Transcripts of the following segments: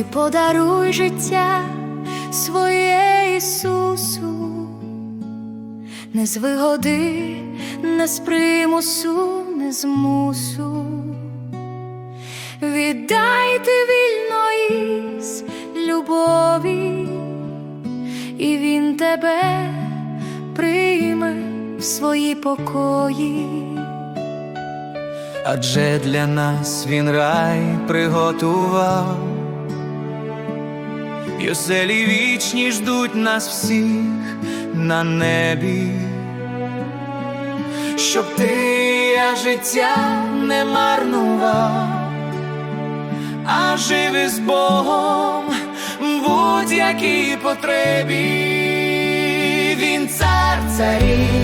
ти подаруй життя своє Ісусу, не з вигоди, не з примусу, не з мусу. Віддайте вільно із любові, і він тебе прийме в свої покої. Адже для нас він рай приготував, І оселі вічні ждуть нас всіх на небі, щоб ти я життя не марнував, а жив із Богом будь-якій потребі. Він цар царів,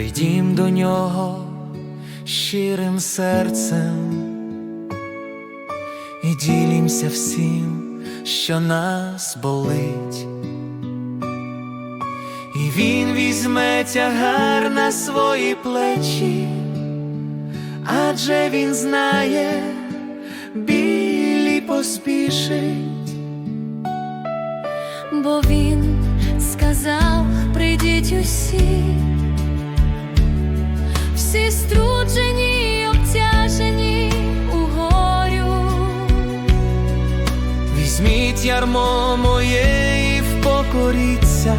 Прийдім до нього щирим серцем і ділімся всім, що нас болить, і він візьме тягар на свої плечі, адже він знає, білі поспішить. бо він сказав: прийдіть усі, ярмо моєї впокоріться,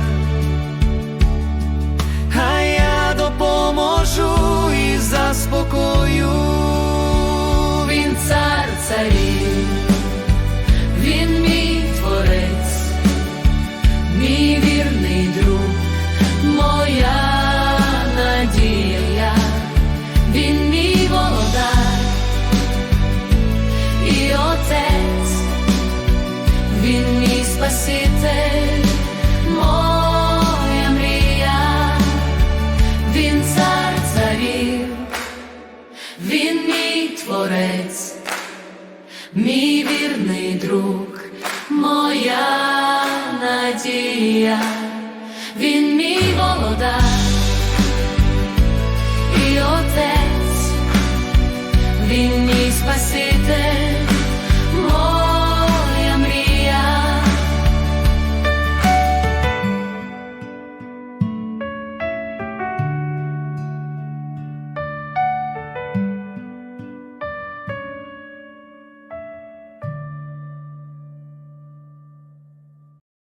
він мій творець, мій вірний друг, моя надія.